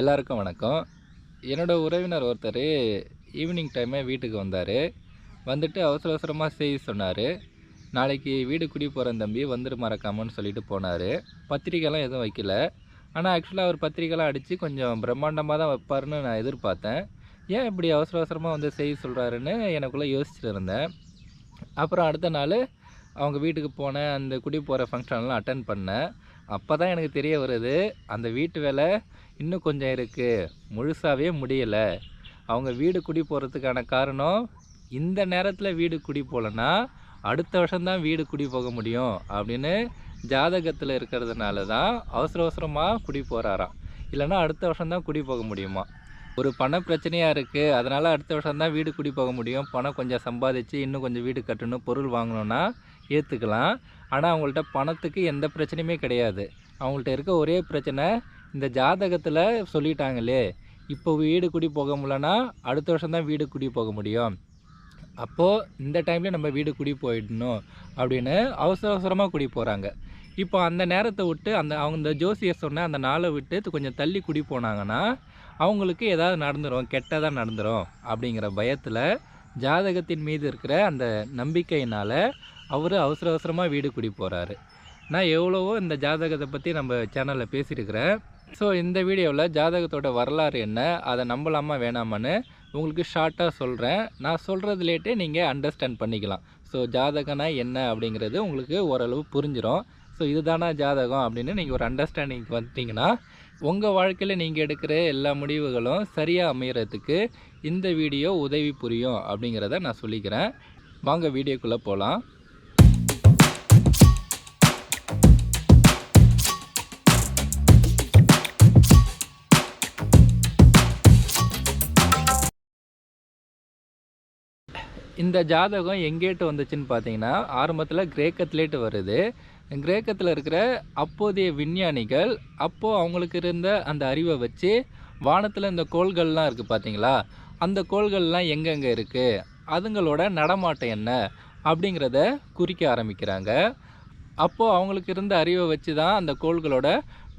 எல்லாருக்கும் வணக்கம். என்னோடய உறவினர் ஒருத்தர் ஈவினிங் டைமே வீட்டுக்கு வந்தார். வந்துட்டு அவசர அவசரமாக செய்ய சொன்னார். நாளைக்கு வீடு குடி போகிறேன் தம்பி வந்துடு மறக்காமன்னு சொல்லிட்டு போனார். பத்திரிக்கைலாம் எதுவும் வைக்கல. ஆனால் ஆக்சுவலாக அவர் பத்திரிக்கைலாம் அடித்து கொஞ்சம் பிரம்மாண்டமாக தான் வைப்பாருன்னு நான் எதிர்பார்த்தேன். ஏன் இப்படி அவசர அவசரமாக வந்து செய்ய சொல்கிறாருன்னு எனக்குள்ளே யோசிச்சுட்டு இருந்தேன். அப்புறம் அடுத்த நாள் அவங்க வீட்டுக்கு போனேன் அந்த குடி போகிற ஃபங்க்ஷன்லாம் அட்டன் பண்ணேன். அப்போ தான் எனக்கு தெரிய வருது அந்த வீட்டு வேலை இன்னும் கொஞ்சம் இருக்குது முழுசாகவே முடியலை. அவங்க வீடு குடி போகிறதுக்கான காரணம் இந்த நேரத்தில் வீடு குடி போகலன்னா அடுத்த வருஷம்தான் வீடு குடி போக முடியும் அப்படின்னு ஜாதகத்தில் இருக்கிறதுனால தான் அவசர அவசரமாக குடி போகிறாராம் இல்லைன்னா அடுத்த வருஷம்தான் குடி போக முடியுமா? ஒரு பண பிரச்சனையாக இருக்குது அதனால் அடுத்த வருஷம்தான் வீடு குடி போக முடியும். பணம் கொஞ்சம் சம்பாதிச்சு இன்னும் கொஞ்சம் வீடு கட்டணும் பொருள் வாங்கணும்னா ஏற்றுக்கலாம் ஆனால் அவங்கள்ட்ட பணத்துக்கு எந்த பிரச்சனையுமே கிடையாது. அவங்கள்ட்ட இருக்க ஒரே பிரச்சனை இந்த ஜாதகத்தில் சொல்லிட்டாங்களே இப்போ வீடு குடி போக முடியலன்னா அடுத்த வருஷம் தான் வீடு குடி போக முடியும். அப்போது இந்த டைமில் நம்ம வீடு குடி போயிடணும் அப்படின்னு அவசர அவசரமாக குடி போகிறாங்க இப்போ அந்த நேரத்தை விட்டு அந்த அவங்க இந்த ஜோசியர் சொன்ன அந்த நாளை விட்டு கொஞ்சம் தள்ளி குடி போனாங்கன்னா அவங்களுக்கு ஏதாவது நடந்துடும் கெட்டதாக நடந்துடும் அப்படிங்கிற பயத்தில் ஜாதகத்தின் மீது இருக்கிற அந்த நம்பிக்கையினால் அவர் அவசர அவசரமாக வீடு குடி போகிறாரு நான் எவ்வளவோ இந்த ஜாதகத்தை பற்றி நம்ம சேனலில் பேசியிருக்கிறேன். ஸோ இந்த வீடியோவில் ஜாதகத்தோட வரலாறு என்ன? அதை நம்பலாமா வேணாமான்னு உங்களுக்கு ஷார்ட்டாக சொல்கிறேன் நான் சொல்கிறதுலேட்டே நீங்கள் அண்டர்ஸ்டாண்ட் பண்ணிக்கலாம். ஸோ ஜாதகம்னா என்ன அப்படிங்கிறது உங்களுக்கு ஓரளவு புரிஞ்சிடும் ஸோ இதுதானா ஜாதகம் அப்படின்னு நீங்கள் ஒரு அண்டர்ஸ்டாண்டிங் வந்துட்டிங்கன்னா உங்கள் வாழ்க்கையில் நீங்கள் எடுக்கிற எல்லா முடிவுகளும் சரியாக அமைகிறதுக்கு இந்த வீடியோ உதவி புரியும் அப்படிங்கிறத நான் சொல்லிக்கிறேன். வாங்க வீடியோக்குள்ளே போகலாம் இந்த ஜாதகம் எங்கேட்டு வந்துச்சுன்னு பார்த்தீங்கன்னா ஆரம்பத்தில் கிரேக்கத்துலேட்டு வருது. கிரேக்கத்தில் இருக்கிற அப்போதைய விஞ்ஞானிகள் அப்போது அவங்களுக்கு இருந்த அந்த அறிவை வச்சு வானத்தில் இந்த கோள்கள்லாம் இருக்குது பார்த்தீங்களா? அந்த கோள்கள்லாம் எங்கெங்கே இருக்குது அதுங்களோட நடமாட்டம் என்ன? அப்படிங்கிறத குறிக்க ஆரம்பிக்கிறாங்க. அப்போது அவங்களுக்கு இருந்த அறிவை வச்சு தான் அந்த கோள்களோட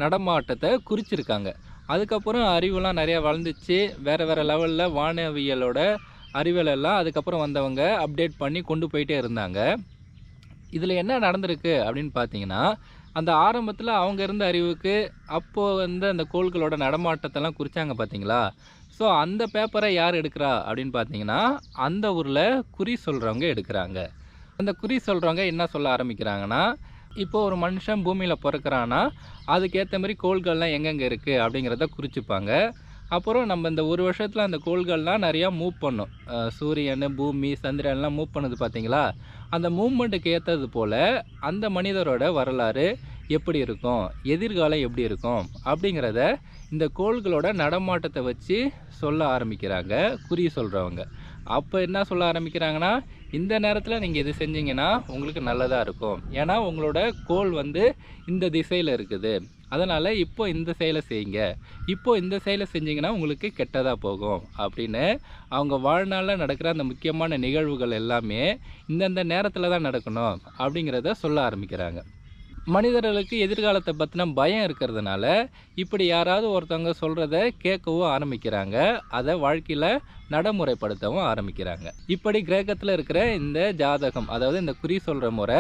நடமாட்டத்தை குறிச்சிருக்காங்க. அதுக்கப்புறம் அறிவுலாம் நிறையா வளர்ந்துச்சு. வேறு வேறு லெவலில் வானவியலோட அறிவியலெல்லாம் அதுக்கப்புறம் வந்தவங்க அப்டேட் பண்ணி கொண்டு போயிட்டே இருந்தாங்க. இதில் என்ன நடந்திருக்கு அப்படின்னு பார்த்தீங்கன்னா அந்த ஆரம்பத்தில் அவங்க இருந்த அறிவுக்கு அப்போது வந்து அந்த கோள்களோட நடமாட்டத்தெல்லாம் குறித்தாங்க பார்த்தீங்களா ஸோ அந்த பேப்பரை யார் எடுக்கிறா அப்படின்னு பார்த்தீங்கன்னா அந்த ஊரில் குறி சொல்கிறவங்க எடுக்கிறாங்க. அந்த குறி சொல்கிறவங்க என்ன சொல்ல ஆரம்பிக்கிறாங்கன்னா இப்போ ஒரு மனுஷன் பூமியில் பிறக்கிறான்னா அதுக்கேற்ற மாதிரி கோள்கள்லாம் எங்கெங்கே இருக்குது அப்படிங்கிறத குறிச்சுப்பாங்க. அப்புறம் நம்ம இந்த ஒரு வருஷத்தில் அந்த கோள்கள்லாம் நிறையா மூவ் பண்ணும். சூரியன் பூமி சந்திரன்லாம் மூவ் பண்ணுது பார்த்தீங்களா அந்த மூவ்மெண்ட்டுக்கு ஏற்றது போல் அந்த மனிதரோட வரலாறு எப்படி இருக்கும்? எதிர்காலம் எப்படி இருக்கும்? அப்படிங்கிறத இந்த கோள்களோட நடமாட்டத்தை வச்சு சொல்ல ஆரம்பிக்கிறாங்க குறி சொல்கிறவங்க அப்போ என்ன சொல்ல ஆரம்பிக்கிறாங்கன்னா இந்த நேரத்தில் நீங்கள் இது செஞ்சீங்கன்னா உங்களுக்கு நல்லதாக இருக்கும். ஏன்னா உங்களோட கோள் வந்து இந்த திசையில் இருக்குது. அதனால் இப்போ இந்த செயலை செய்யுங்க. இப்போ இந்த செயலை செஞ்சிங்கன்னா உங்களுக்கு கெட்டதாக போகும். அப்படின்னு அவங்க வாழ்நாளில் நடக்கிற அந்த முக்கியமான நிகழ்வுகள் எல்லாமே இந்தந்த நேரத்தில் தான் நடக்கணும் அப்படிங்கிறத சொல்ல ஆரம்பிக்கிறாங்க. மனிதர்களுக்கு எதிர்காலத்தை பற்றின பயம் இருக்கிறதுனால இப்படி யாராவது ஒருத்தவங்க சொல்கிறத கேட்கவும் ஆரம்பிக்கிறாங்க. அதை வாழ்க்கையில் நடைமுறைப்படுத்தவும் ஆரம்பிக்கிறாங்க. இப்படி கிரேக்கத்தில் இருக்கிற இந்த ஜாதகம் அதாவது இந்த குறி சொல்கிற முறை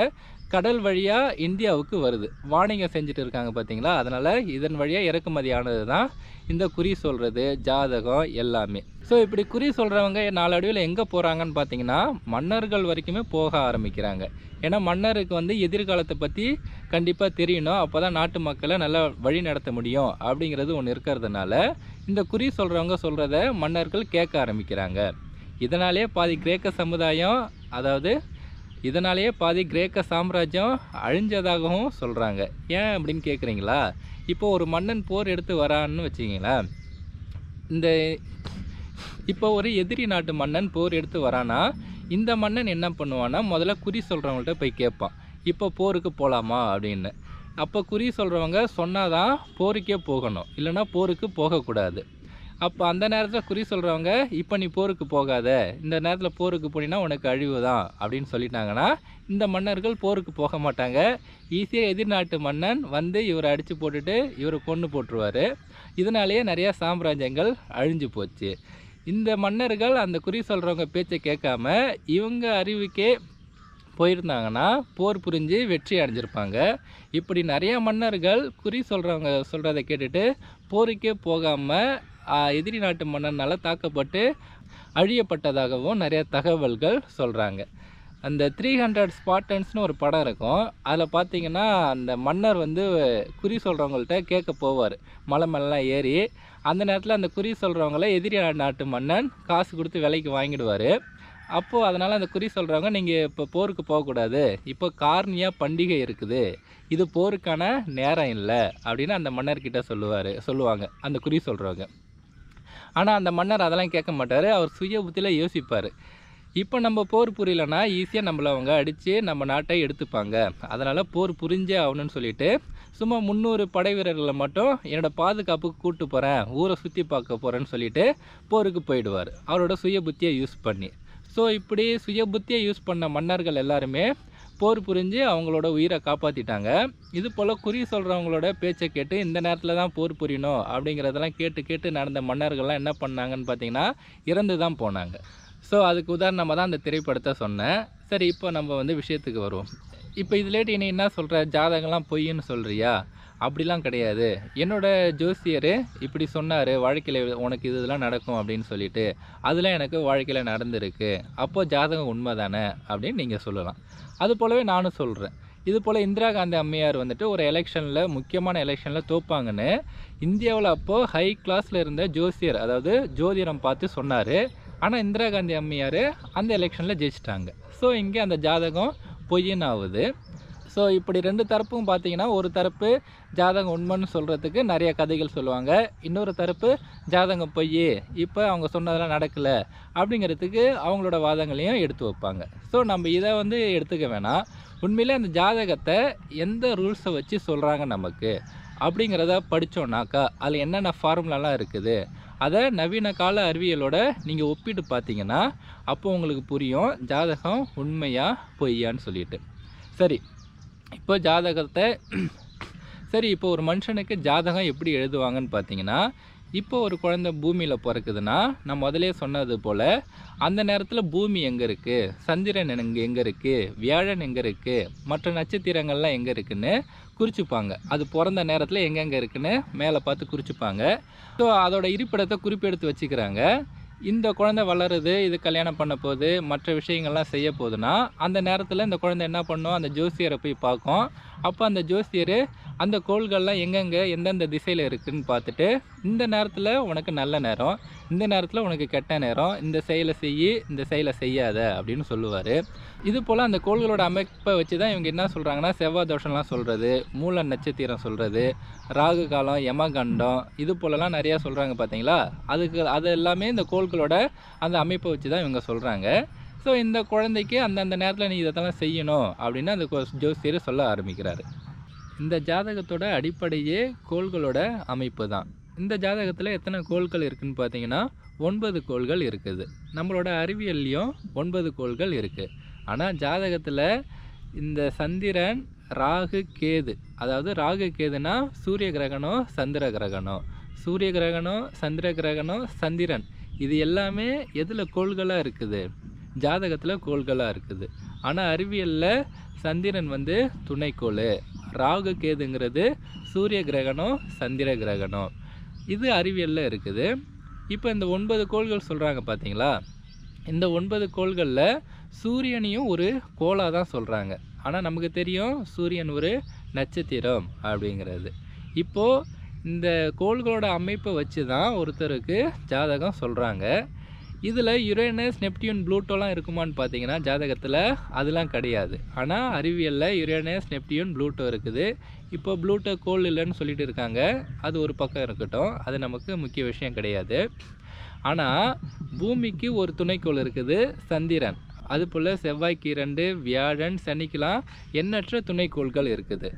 கடல் வழியாக இந்தியாவுக்கு வருது. வாணிகம் செஞ்சுட்டு இருக்காங்க பார்த்தீங்களா அதனால் இதன் வழியாக இறக்குமதி ஆனது தான் இந்த குறி சொல்கிறது ஜாதகம் எல்லாமே. ஸோ இப்படி குறி சொல்கிறவங்க நாளடைவில் எங்கே போகிறாங்கன்னு பார்த்தீங்கன்னா மன்னர்கள் வரைக்குமே போக ஆரம்பிக்கிறாங்க. ஏன்னா மன்னருக்கு வந்து எதிர்காலத்தை பற்றி கண்டிப்பாக தெரியணும். அப்போ தான் நாட்டு மக்களை நல்லா வழி நடத்த முடியும் அப்படிங்கிறது ஒன்று இருக்கிறதுனால இந்த குறி சொல்கிறவங்க சொல்கிறத மன்னர்கள் கேட்க ஆரம்பிக்கிறாங்க. இதனாலே பாதி கிரேக்க சமுதாயம் அதாவது இதனாலேயே பாதி கிரேக்க சாம்ராஜ்யம் அழிஞ்சதாகவும் சொல்கிறாங்க ஏன் அப்படின்னு கேட்குறீங்களா இப்போ ஒரு மன்னன் போர் எடுத்து வரான்னு வச்சிங்களேன் இந்த இப்போ ஒரு எதிரி நாட்டு மன்னன் போர் எடுத்து வரானா இந்த மன்னன் என்ன பண்ணுவான்னா முதல்ல குறி சொல்கிறவங்கள்ட்ட போய் கேட்பான். இப்போ போருக்கு போகலாமா அப்படின்னு. அப்போ குறி சொல்கிறவங்க சொன்னாதான் போருக்கே போகணும். இல்லைன்னா போருக்கு போகக்கூடாது. அப்போ அந்த நேரத்தில் குறி சொல்கிறவங்க இப்போ நீ போருக்கு போகாத. இந்த நேரத்தில் போருக்கு போனீங்கன்னா உனக்கு அழிவு தான். அப்படின்னு சொல்லிட்டாங்கன்னா இந்த மன்னர்கள் போருக்கு போக மாட்டாங்க. ஈஸியாக எதிர்நாட்டு மன்னன் வந்து இவரை அடித்து போட்டுட்டு இவரை கொண்டு போட்டுருவார். இதனாலேயே நிறையா சாம்ராஜ்யங்கள் அழிஞ்சு போச்சு. இந்த மன்னர்கள் அந்த குறி சொல்கிறவங்க பேச்சை கேட்காம இவங்க அறிவுக்கே போயிருந்தாங்கன்னா போர் புரிஞ்சு வெற்றி அடைஞ்சிருப்பாங்க. இப்படி நிறையா மன்னர்கள் குறி சொல்கிறவங்க சொல்கிறத கேட்டுட்டு போருக்கே போகாமல் எதிரி நாட்டு மன்னனால் தாக்கப்பட்டு அழியப்பட்டதாகவும் நிறைய தகவல்கள் சொல்கிறாங்க அந்த த்ரீ ஹண்ட்ரட் ஸ்பாட்டன்ஸ்னு ஒரு படம் இருக்கும். அதில் பார்த்தீங்கன்னா அந்த மன்னர் வந்து குறி சொல்கிறவங்கள்ட்ட கேட்க போவார். மலை மேலாம் ஏறி. அந்த நேரத்தில் அந்த குறி சொல்கிறவங்கள எதிரி நாட்டு மன்னன் காசு கொடுத்து விலைக்கு வாங்கிடுவார். அப்போது அதனால் அந்த குறி சொல்கிறவங்க நீங்கள் இப்போ போருக்கு போகக்கூடாது. இப்போ கார்னியா பண்டிகை இருக்குது. இது போருக்கான நேரம் இல்லை. அப்படின்னு அந்த மன்னர்கிட்ட சொல்லுவார் சொல்லுவாங்க. அந்த குறி சொல்கிறவங்க ஆனால் அந்த மன்னர் அதெல்லாம் கேட்க மாட்டார். அவர் சுய புத்தியில் யோசிப்பார். இப்போ நம்ம போர் புரியலன்னா ஈஸியாக நம்மளை அவங்க அடித்து நம்ம நாட்டை எடுத்துப்பாங்க. அதனால் போர் புரிஞ்சே ஆகணும்னு சொல்லிட்டு சும்மா முந்நூறு படை வீரர்களை மட்டும் என்னோடய பாதுகாப்புக்கு கூப்பிட்டு போகிறேன் ஊரை சுற்றி பார்க்க போகிறேன்னு சொல்லிட்டு போருக்கு போயிடுவார். அவரோட சுய புத்தியை யூஸ் பண்ணி. ஸோ இப்படி சுய புத்தியை யூஸ் பண்ண மன்னர்கள் எல்லாருமே போர் புரிஞ்சு அவங்களோட உயிரை காப்பாற்றிட்டாங்க இது போல் குறி சொல்கிறவங்களோட பேச்சை கேட்டு இந்த நேரத்தில் தான் போர் புரியணும் அப்படிங்கிறதெல்லாம் கேட்டு கேட்டு நடந்த மன்னர்கள்லாம் என்ன பண்ணாங்கன்னு பார்த்தீங்கன்னா இறந்து தான் போனாங்க. ஸோ அதுக்கு உதாரணமாக தான் அந்த திரைப்படத்தை சொன்னேன். சரி இப்போ நம்ம வந்து விஷயத்துக்கு வருவோம். இப்போ இதுலேட்டு நீ என்ன சொல்கிற ஜாதகம்லாம் பொய்ன்னு சொல்கிறியா அப்படிலாம் கிடையாது. என்னோட ஜோசியர் இப்படி சொன்னார் வாழ்க்கையில் உனக்கு இதெல்லாம் நடக்கும் அப்படின்னு சொல்லிட்டு அதெல்லாம் எனக்கு வாழ்க்கையில் நடந்திருக்கு. அப்போது ஜாதகம் உண்மை தானே அப்படின்னு நீங்கள் சொல்லலாம். அது போலவே நானும் சொல்கிறேன் இது போல் இந்திரா காந்தி அம்மையார் வந்துட்டு ஒரு எலெக்ஷனில் முக்கியமான எலெக்ஷனில் தோப்பாங்கன்னு இந்தியாவில் அப்போது ஹை கிளாஸில் இருந்த ஜோசியர் அதாவது ஜோதிடம் பார்த்து சொன்னார். ஆனால் இந்திரா காந்தி அம்மையார் அந்த எலெக்ஷனில் ஜெயிச்சிட்டாங்க. ஸோ இங்கே அந்த ஜாதகம் பொய்யின் ஆகுது ஸோ இப்படி ரெண்டு தரப்பும் பார்த்தீங்கன்னா ஒரு தரப்பு ஜாதகம் உண்மைன்னு சொல்கிறதுக்கு நிறைய கதைகள் சொல்லுவாங்க. இன்னொரு தரப்பு ஜாதகம் பொய் இப்போ அவங்க சொன்னதெல்லாம் நடக்கலை அப்படிங்கிறதுக்கு அவங்களோட வாதங்களையும் எடுத்து வைப்பாங்க. ஸோ நம்ம இதை வந்து எடுத்துக்க வேணாம். உண்மையிலே அந்த ஜாதகத்தை எந்த ரூல்ஸை வச்சு சொல்கிறாங்க நமக்கு அப்படிங்கிறத படித்தோன்னாக்கா அதில் என்னென்ன ஃபார்முலாலாம் இருக்குது அதை நவீன கால அறிவியலோட நீங்கள் ஒப்பிட்டு பார்த்தீங்கன்னா அப்போ உங்களுக்கு புரியும் ஜாதகம் உண்மையாக பொய்யான்னு சொல்லிட்டு. சரி இப்போ ஜாதகத்தை சரி இப்போ ஒரு மனுஷனுக்கு ஜாதகம் எப்படி எழுதுவாங்கன்னு பார்த்தீங்கன்னா இப்போ ஒரு குழந்தை பூமியில் பிறக்குதுன்னா நான் முதலே சொன்னது போல் அந்த நேரத்தில் பூமி எங்கே இருக்குது சந்திரன் எங்கே எங்கே இருக்குது வியாழன் எங்கே இருக்குது மற்ற நட்சத்திரங்கள்லாம் எங்கே இருக்குன்னு குறிச்சுப்பாங்க. அது பிறந்த நேரத்தில் எங்கெங்கே இருக்குன்னு மேலே பார்த்து குறிச்சுப்பாங்க. ஸோ அதோட இருப்பிடத்தை குறிப்பெடுத்து வச்சுக்கிறாங்க. இந்த குழந்தை வளருது இது கல்யாணம் பண்ண போகுது மற்ற விஷயங்கள்லாம் செய்ய போகுதுன்னா அந்த நேரத்தில் இந்த குழந்தை என்ன பண்ணும்? அந்த ஜோசியரை போய் பார்க்கும். அப்போ அந்த ஜோசியர் அந்த கோள்கள்லாம் எங்கெங்கே எந்தெந்த திசையில் இருக்குதுன்னு பார்த்துட்டு இந்த நேரத்தில் உனக்கு நல்ல நேரம் இந்த நேரத்தில் உனக்கு கெட்ட நேரம் இந்த செயலை செய்யி இந்த செயலை செய்யாத அப்படின்னு சொல்லுவார். இது போல் அந்த கோள்களோட அமைப்பை வச்சு தான் இவங்க என்ன சொல்கிறாங்கன்னா செவ்வாய் தோஷம்லாம் சொல்கிறது மூல நட்சத்திரம் சொல்கிறது ராகு காலம் யமகண்டம் இது போலலாம் நிறையா சொல்கிறாங்க பார்த்தீங்களா? அதுக்கு அது எல்லாமே இந்த கோள்களோட அந்த அமைப்பை வச்சு தான் இவங்க சொல்கிறாங்க ஸோ இந்த குழந்தைக்கு அந்தந்த நேரத்தில் நீ இதெல்லாம் செய்யணும் அப்படின்னு அந்த ஜோசியர் சொல்ல ஆரம்பிக்கிறாரு. இந்த ஜாதகத்தோட அடிப்படையே கோள்களோட அமைப்பு தான். இந்த ஜாதகத்தில் எத்தனை கோள்கள் இருக்குதுன்னு பார்த்தீங்கன்னா ஒன்பது கோள்கள் இருக்குது. நம்மளோட அறிவியல்லையும் ஒன்பது கோள்கள் இருக்குது ஆனால் ஜாதகத்தில் இந்த சந்திரன் ராகு கேது அதாவது ராகு கேதுனா சூரிய கிரகணம் சந்திர கிரகணம். சூரிய கிரகணம் சந்திர கிரகணம் சந்திரன். இது எல்லாமே எதில் கோள்களாக இருக்குது? ஜாதகத்தில் கோள்களாக இருக்குது. ஆனால் அறிவியலில் சந்திரன் வந்து துணைக்கோள். ராகு கேதுங்கிறது சூரிய கிரகணம் சந்திர கிரகணம். இது அறிவியலில் இருக்குது. இப்போ இந்த ஒன்பது கோள்கள் சொல்கிறாங்க பார்த்தீங்களா இந்த ஒன்பது கோள்களில் சூரியனையும் ஒரு கோளாக தான் சொல்கிறாங்க ஆனால் நமக்கு தெரியும் சூரியன் ஒரு நட்சத்திரம் அப்படிங்கிறது. இப்போது இந்த கோள்களோட அமைப்பை வச்சு தான் ஒருத்தருக்கு ஜாதகம் சொல்கிறாங்க இதில் யுரேனஸ் நெப்டியூன் ப்ளூட்டோலாம் இருக்குமான்னு பார்த்தீங்கன்னா ஜாதகத்தில் அதெல்லாம் கிடையாது. ஆனால் அறிவியலில் யுரேனஸ் நெப்டியூன் ப்ளூட்டோ இருக்குது. இப்போ ப்ளூட்டோ கோல் இல்லைன்னு சொல்லிட்டு இருக்காங்க. அது ஒரு பக்கம் இருக்கட்டும். அது நமக்கு முக்கிய விஷயம் கிடையாது. ஆனால் பூமிக்கு ஒரு துணைக்கோள் இருக்குது சந்திரன். அதுபோல் செவ்வாய்க்கு இரண்டு வியாழன் சனிக்கெலாம் எண்ணற்ற துணைக்கோள்கள் இருக்குது.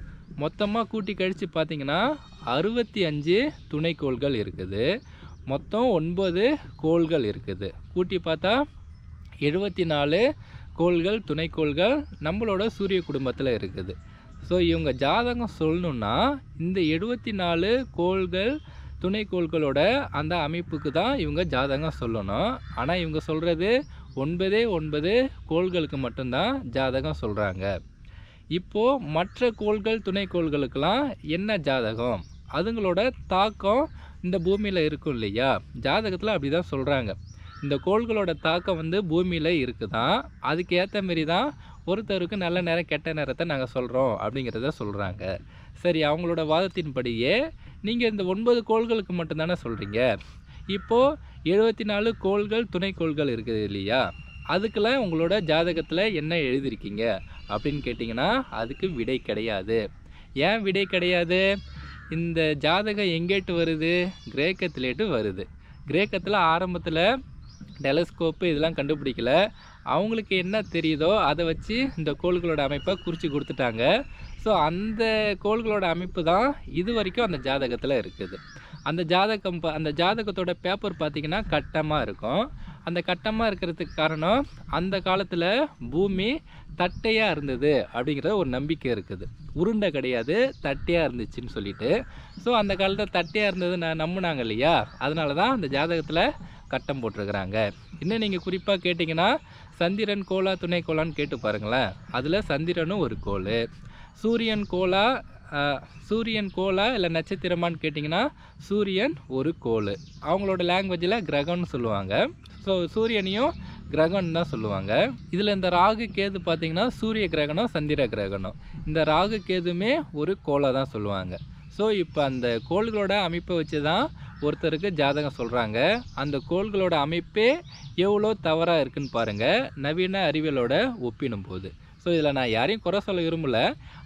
மொத்தமாக கூட்டி கழித்து பார்த்திங்கன்னா அறுபத்தி அஞ்சு துணைக்கோள்கள் இருக்குது. மொத்தம் ஒன்பது கோள்கள் இருக்குது. கூட்டி பார்த்தா எழுபத்தி நாலு கோள்கள் துணைக்கோள்கள் நம்மளோட சூரிய குடும்பத்தில் இருக்குது. ஸோ இவங்க ஜாதகம் சொல்லணுன்னா இந்த எழுபத்தி நாலு கோள்கள் துணைக்கோள்களோட அந்த அமைப்புக்கு தான் இவங்க ஜாதகம் சொல்லணும். ஆனால் இவங்க சொல்கிறது ஒன்பதே ஒன்பது கோள்களுக்கு மட்டும்தான் ஜாதகம் சொல்கிறாங்க இப்போது மற்ற கோள்கள் துணைக்கோள்களுக்கெல்லாம் என்ன ஜாதகம்? அதுங்களோட தாக்கம் இந்த பூமியில் இருக்கும் இல்லையா? ஜாதகத்தில் அப்படி தான் சொல்கிறாங்க இந்த கோள்களோட தாக்கம் வந்து பூமியில் இருக்குதான் அதுக்கு ஏற்ற மாரி தான் ஒருத்தருக்கு நல்ல நேரம் கெட்ட நேரத்தை நாங்கள் சொல்கிறோம் அப்படிங்கிறத சொல்கிறாங்க சரி அவங்களோட வாதத்தின்படியே நீங்கள் இந்த ஒன்பது கோள்களுக்கு மட்டும்தானே சொல்கிறீங்க இப்போது எழுபத்தி நாலு கோள்கள் துணைக்கோள்கள் இருக்குது இல்லையா? அதுக்கெல்லாம் உங்களோட ஜாதகத்தில் என்ன எழுதியிருக்கீங்க? அப்படின்னு கேட்டிங்கன்னா அதுக்கு விடை கிடையாது. ஏன் விடை கிடையாது? இந்த ஜாதகம் எங்கேட்டு வருது? கிரேக்கத்திலேட்டு வருது. கிரேக்கத்தில் ஆரம்பத்தில் டெலஸ்கோப்பு இதெல்லாம் கண்டுபிடிக்கல. அவங்களுக்கு என்ன தெரியுதோ அதை வச்சு இந்த கோள்களோட அமைப்பை குறித்து கொடுத்துட்டாங்க. ஸோ அந்த கோள்களோட அமைப்பு தான் இது வரைக்கும் அந்த ஜாதகத்தில் இருக்குது. அந்த ஜாதகம் ப- அந்த ஜாதகத்தோட பேப்பர் பார்த்திங்கன்னா கட்டமாக இருக்கும். அந்த கட்டமாக இருக்கிறதுக்கு காரணம் அந்த காலத்தில் பூமி தட்டையாக இருந்தது அப்படிங்கிற ஒரு நம்பிக்கை இருக்குது. உருண்டை கிடையாது தட்டையாக இருந்துச்சுன்னு சொல்லிட்டு. ஸோ அந்த காலத்தில் தட்டையாக இருந்தது நான் நம்பினாங்க இல்லையா? அதனால தான் அந்த ஜாதகத்தில் கட்டம் போட்டிருக்கிறாங்க. இன்னும் நீங்கள் குறிப்பாக கேட்டிங்கன்னா சந்திரன் கோலா துணை கோலான்னு கேட்டு பாருங்களேன். அதில் சந்திரனும் ஒரு கோள். சூரியன் கோலா சூரியன் கோலா இல்லை நட்சத்திரமான்னு கேட்டிங்கன்னா சூரியன் ஒரு கோள். அவங்களோட லாங்குவேஜில் கிரகம்னு சொல்லுவாங்க. ஸோ சூரியனையும் கிரகம்னு தான் சொல்லுவாங்க. இதில் இந்த ராகு கேது பார்த்திங்கன்னா சூரிய கிரகணம் சந்திர கிரகணம். இந்த ராகு கேதுமே ஒரு கோலை தான் சொல்லுவாங்க. ஸோ இப்போ அந்த கோள்களோட அமைப்பை வச்சு தான் ஒருத்தருக்கு ஜாதகம் சொல்கிறாங்க அந்த கோள்களோட அமைப்பே எவ்வளோ தவறாக இருக்குன்னு பாருங்கள் நவீன அறிவியலோட ஒப்பிடும் போது ஸோ இதில் நான் யாரையும் குறை சொல்ல விரும்பல.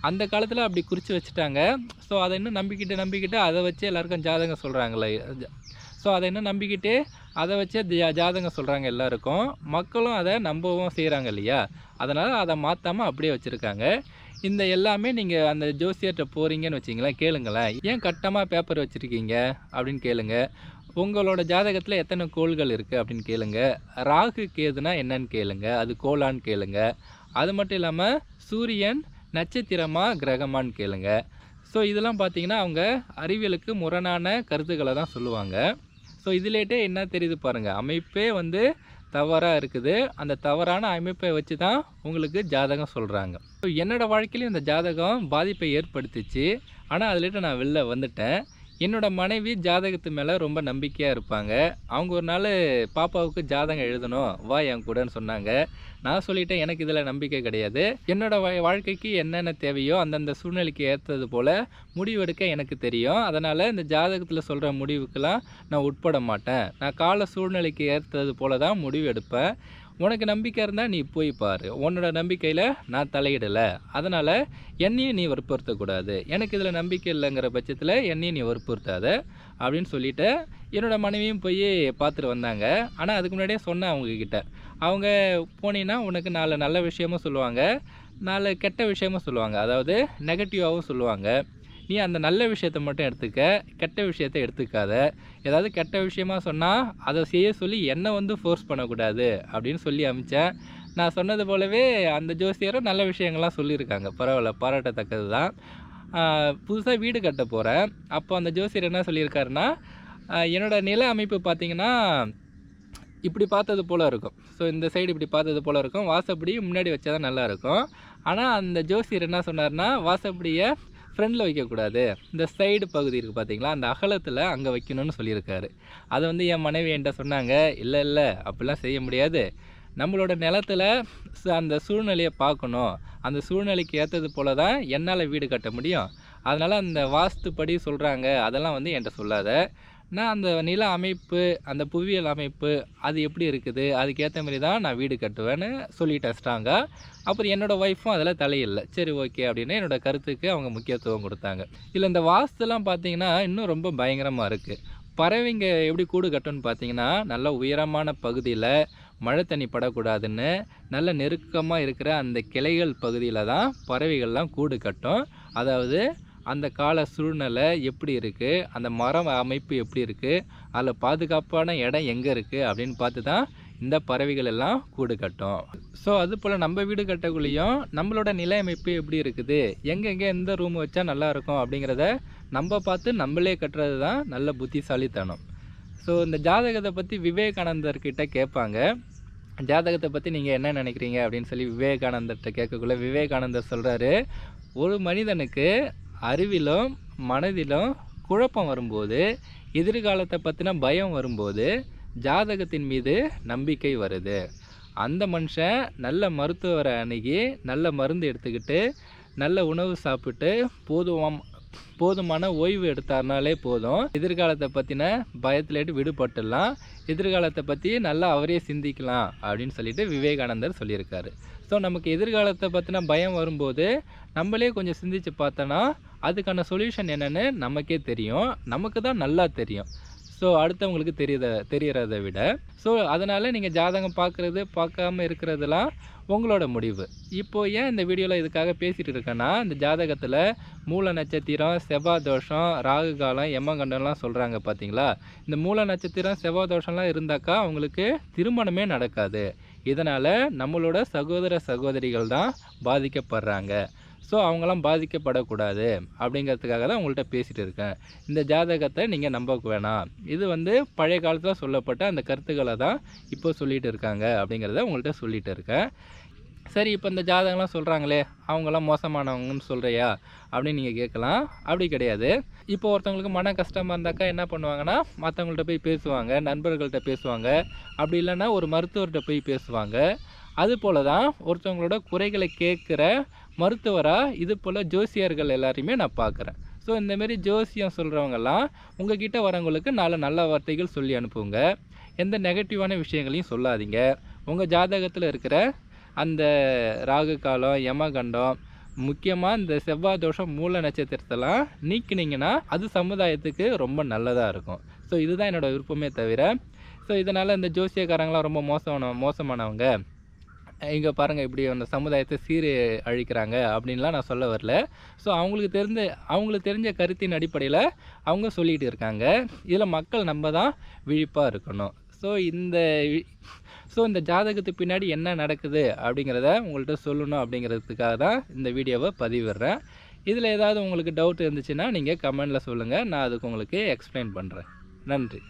அந்த காலத்தில் அப்படி குறித்து வச்சுட்டாங்க. ஸோ அதை இன்னும் நம்பிக்கிட்டு நம்பிக்கிட்டு அதை வச்சு எல்லாருக்கும் ஜாதகம் சொல்கிறாங்களே ஸோ அதை இன்னும் நம்பிக்கிட்டு? அதை வச்சே ஜா- ஜாதகம் சொல்கிறாங்க எல்லாருக்கும். மக்களும் அதை நம்பவும் செய்கிறாங்க இல்லையா? அதனால் அதை மாற்றாமல் அப்படியே வச்சுருக்காங்க. இந்த எல்லாமே நீங்கள் அந்த ஜோசியர்கிட்ட போகிறீங்கன்னு வச்சிங்களேன் கேளுங்களேன். ஏன் கட்டமாக பேப்பர் வச்சுருக்கீங்க? அப்படின்னு கேளுங்க. உங்களோட ஜாதகத்தில் எத்தனை கோள்கள் இருக்குது அப்படின்னு கேளுங்க. ராகு கேதுனா என்னன்னு கேளுங்க. அது கோலான்னு கேளுங்க. அது மட்டும் இல்லாமல் சூரியன் நட்சத்திரமா கிரகமான்னு கேளுங்க. ஸோ இதெல்லாம் பார்த்தீங்கன்னா அவங்க அறிவியலுக்கு முரணான கருத்துக்களை தான் சொல்லுவாங்க. ஸோ இதுலேட்டே என்ன தெரியுது பாருங்கள் அமைப்பே வந்து தவறாக இருக்குது. அந்த தவறான அமைப்பை வச்சு தான் உங்களுக்கு ஜாதகம் சொல்கிறாங்க ஸோ என்னோடய வாழ்க்கையிலையும் இந்த ஜாதகம் பாதிப்பை ஏற்படுத்திச்சு. ஆனால் அதுலேட்டு நான் வெளில வந்துட்டேன். என்னோட மனைவி ஜாதகத்து மேலே ரொம்ப நம்பிக்கையாக இருப்பாங்க. அவங்க ஒரு நாள் பாப்பாவுக்கு ஜாதகம் எழுதணும் வா என் கூடன்னு சொன்னாங்க. நான் சொல்லிட்டேன் எனக்கு இதில் நம்பிக்கை கிடையாது. என்னோட வாழ்க்கைக்கு என்னென்ன தேவையோ அந்தந்த சூழ்நிலைக்கு ஏற்றது போல் முடிவெடுக்க எனக்கு தெரியும். அதனால் இந்த ஜாதகத்தில் சொல்கிற முடிவுக்கெல்லாம் நான் உட்பட மாட்டேன். நான் கால சூழ்நிலைக்கு ஏற்றது போல தான் முடிவு எடுப்பேன். உனக்கு நம்பிக்கை இருந்தால் நீ போய் பாரு. உன்னோட நம்பிக்கையில் நான் தலையிடலை. அதனால் என்னையும் நீ வற்புறுத்தக்கூடாது. எனக்கு இதில் நம்பிக்கை இல்லைங்கிற பட்சத்தில் என்னையும் நீ வற்புறுத்தாத அப்படின்னு சொல்லிவிட்டு என்னோட மனைவியும் போய் பார்த்துட்டு வந்தாங்க. ஆனால் அதுக்கு முன்னாடியே சொன்னேன் அவங்கக்கிட்ட அவங்க போனீங்கன்னா உனக்கு நாலு நல்ல விஷயமும் சொல்லுவாங்க நாலு கெட்ட விஷயமும் சொல்லுவாங்க. அதாவது நெகட்டிவாகவும் சொல்லுவாங்க. நீ அந்த நல்ல விஷயத்தை மட்டும் எடுத்துக்க கெட்ட விஷயத்தை எடுத்துக்காத. ஏதாவது கெட்ட விஷயமா சொன்னால் அதை செய்ய சொல்லி என்னை வந்து ஃபோர்ஸ் பண்ணக்கூடாது அப்படின்னு சொல்லி அமிச்சேன். நான் சொன்னது போலவே அந்த ஜோசியரும் நல்ல விஷயங்கள்லாம் சொல்லியிருக்காங்க. பரவாயில்ல பாராட்டத்தக்கது தான் புதுசாக வீடு கட்ட போகிறேன் அப்போ அந்த ஜோசியர் என்ன சொல்லியிருக்காருன்னா என்னோடய என்னோட நில அமைப்பு பார்த்தீங்கன்னா இப்படி பார்த்தது போல் இருக்கும். ஸோ இந்த சைடு இப்படி பார்த்தது போல் இருக்கும். வாசப்படி முன்னாடி வச்சா தான் நல்லாயிருக்கும் ஆனால் அந்த ஜோசியர் என்ன சொன்னார்னா வாசப்படியை ஃப்ரண்டில் வைக்கக்கூடாது இந்த சைடு பகுதி இருக்குது பார்த்தீங்களா அந்த அகலத்தில் அங்கே வைக்கணும்னு சொல்லியிருக்காரு. அதை வந்து என் மனைவி என்கிட்ட சொன்னாங்க இல்லை இல்லை அப்படிலாம் செய்ய முடியாது. நம்மளோட நிலத்துல ச- அந்த சூழ்நிலையை பார்க்கணும். அந்த சூழ்நிலைக்கு ஏற்றது போல தான் என்னால் வீடு கட்ட முடியும். அதனால் அந்த வாஸ்துப்படி சொல்கிறாங்க அதெல்லாம் வந்து என்கிட்ட சொல்லாத. நான் அந்த நில அமைப்பு அந்த புவியியல் அமைப்பு அது எப்படி இருக்குது? அதுக்கேற்ற மாதிரி தான் நான் வீடு கட்டுவேன்னு சொல்லிட்டேன் ஸ்ட்ராங்காக அப்புறம் என்னோடய ஒய்ஃபும் அதில் தலையில்லை. சரி ஓகே அப்படின்னு என்னோடய கருத்துக்கு அவங்க முக்கியத்துவம் கொடுத்தாங்க. இதில் இந்த வாஸ்துலாம் பார்த்திங்கன்னா இன்னும் ரொம்ப பயங்கரமாக இருக்குது பறவைங்க எப்படி கூடு கட்டும்னு பார்த்தீங்கன்னா நல்ல உயரமான பகுதியில் மழை தண்ணி படக்கூடாதுன்னு நல்ல நெருக்கமாக இருக்கிற அந்த கிளைகள் பகுதியில் தான் பறவைகள்லாம் கூடு கட்டும். அதாவது அந்த கால சூழ்நிலை எப்படி இருக்குது அந்த மரம் அமைப்பு எப்படி இருக்குது அதில் பாதுகாப்பான இடம் எங்கே இருக்குது அப்படின்னு பார்த்து தான் இந்த பறவைகள் எல்லாம் கூடு கட்டும். ஸோ அது போல் நம்ம வீடு கட்டக்குள்ளேயும் நம்மளோட நிலை அமைப்பு எப்படி இருக்குது? எங்கெங்கே எந்த ரூம் வச்சா நல்லாயிருக்கும் அப்படிங்கிறத நம்ம பார்த்து நம்மளே கட்டுறது தான் நல்ல புத்திசாலித்தனம். ஸோ இந்த ஜாதகத்தை பற்றி விவேகானந்தர்கிட்ட கேட்பாங்க. ஜாதகத்தை பற்றி நீங்கள் என்ன நினைக்கிறீங்க? அப்படின்னு சொல்லி விவேகானந்தர்கிட்ட கேட்கக்குள்ள விவேகானந்தர் சொல்கிறாரு ஒரு மனிதனுக்கு அறிவிலும் மனதிலும் குழப்பம் வரும்போது எதிர்காலத்தை பற்றின பயம் வரும்போது ஜாதகத்தின் மீது நம்பிக்கை வருது. அந்த மனுஷன் நல்ல மருத்துவரை அணுகி நல்ல மருந்து எடுத்துக்கிட்டு நல்ல உணவு சாப்பிட்டு போதும் போதுமான ஓய்வு எடுத்தார்னாலே போதும். எதிர்காலத்தை பற்றின பயத்திலேட்டு விடுபட்டுடலாம். எதிர்காலத்தை பற்றி நல்லா அவரே சிந்திக்கலாம் அப்படின்னு சொல்லிட்டு விவேகானந்தர் சொல்லியிருக்காரு. ஸோ நமக்கு எதிர்காலத்தை பற்றின பயம் வரும்போது நம்மளே கொஞ்சம் சிந்திச்சு பார்த்தோன்னா அதுக்கான சொல்யூஷன் என்னென்னு நமக்கே தெரியும். நமக்கு தான் நல்லா தெரியும். ஸோ அடுத்தவங்களுக்கு தெரியுத தெரியறதை விட. ஸோ அதனால் நீங்கள் ஜாதகம் பார்க்குறது பார்க்காம இருக்கிறதெல்லாம் உங்களோட முடிவு. இப்போ ஏன் இந்த வீடியோவில் இதுக்காக பேசிகிட்டு இருக்கேன்னா இந்த ஜாதகத்தில் மூல நட்சத்திரம் செவ்வாய் தோஷம் ராகு காலம் யமகண்டம்லாம் சொல்கிறாங்க பார்த்தீங்களா இந்த மூல நட்சத்திரம் செவ்வாய் தோஷம்லாம் இருந்தாக்கா அவங்களுக்கு திருமணமே நடக்காது. இதனால் நம்மளோட சகோதர சகோதரிகள் தான் பாதிக்கப்படுறாங்க. ஸோ அவங்களாம் பாதிக்கப்படக்கூடாது அப்படிங்கிறதுக்காக தான் உங்கள்கிட்ட பேசிகிட்டு இருக்கேன். இந்த ஜாதகத்தை நீங்கள் நம்ப வேணாம். இது வந்து பழைய காலத்தில் சொல்லப்பட்ட அந்த கருத்துக்களை தான் இப்போ சொல்லிகிட்டு இருக்காங்க அப்படிங்கிறத உங்கள்கிட்ட சொல்லிகிட்டு இருக்கேன். சரி இப்போ இந்த ஜாதகம்லாம் சொல்கிறாங்களே அவங்களாம் மோசமானவங்கன்னு சொல்கிறியா அப்படின்னு நீங்கள் கேட்கலாம். அப்படி கிடையாது. இப்போ ஒருத்தவங்களுக்கு மன கஷ்டமாக இருந்தாக்கா என்ன பண்ணுவாங்கன்னா மற்றவங்கள்ட்ட போய் பேசுவாங்க நண்பர்கள்ட்ட பேசுவாங்க. அப்படி இல்லைன்னா ஒரு மருத்துவர்கிட்ட போய் பேசுவாங்க. அது போல தான் ஒருத்தவங்களோட குறைகளை கேட்குற மருத்துவராக இது போல் ஜோசியர்கள் எல்லாரையுமே நான் பார்க்குறேன். ஸோ இந்தமாரி ஜோசியம் சொல்கிறவங்கெல்லாம் உங்கள் கிட்டே வரவங்களுக்கு நாலு நல்ல வார்த்தைகள் சொல்லி அனுப்புங்க. எந்த நெகட்டிவான விஷயங்களையும் சொல்லாதீங்க. உங்கள் ஜாதகத்தில் இருக்கிற அந்த ராகு காலம் யமகண்டம் முக்கியமாக இந்த செவ்வாய் தோஷம் மூல நட்சத்திரத்தெல்லாம் நீக்கினீங்கன்னா அது சமுதாயத்துக்கு ரொம்ப நல்லதாக இருக்கும். ஸோ இதுதான் என்னோடய விருப்பமே தவிர ஸோ இதனால் இந்த ஜோசியக்காரங்களாம் ரொம்ப மோசமான மோசமானவங்க. இங்கே பாருங்கள் இப்படி அந்த சமுதாயத்தை சீர் அழிக்கிறாங்க அப்படின்லாம் நான் சொல்ல வரல. ஸோ அவங்களுக்கு தெரிஞ்ச அவங்களுக்கு தெரிஞ்ச கருத்தின் அடிப்படையில் அவங்க சொல்லிகிட்டு இருக்காங்க. இதில் மக்கள் நம்ம தான் விழிப்பாக இருக்கணும். ஸோ இந்த ஸோ இந்த ஜாதகத்துக்கு பின்னாடி என்ன நடக்குது அப்படிங்கிறத உங்கள்கிட்ட சொல்லணும் அப்படிங்கிறதுக்காக தான் இந்த வீடியோவை பதிவிடுறேன். இதில் ஏதாவது உங்களுக்கு டவுட் இருந்துச்சுன்னா நீங்கள் கமெண்டில் சொல்லுங்கள் நான் அதுக்கு உங்களுக்கு எக்ஸ்பிளைன் பண்ணுறேன் நன்றி.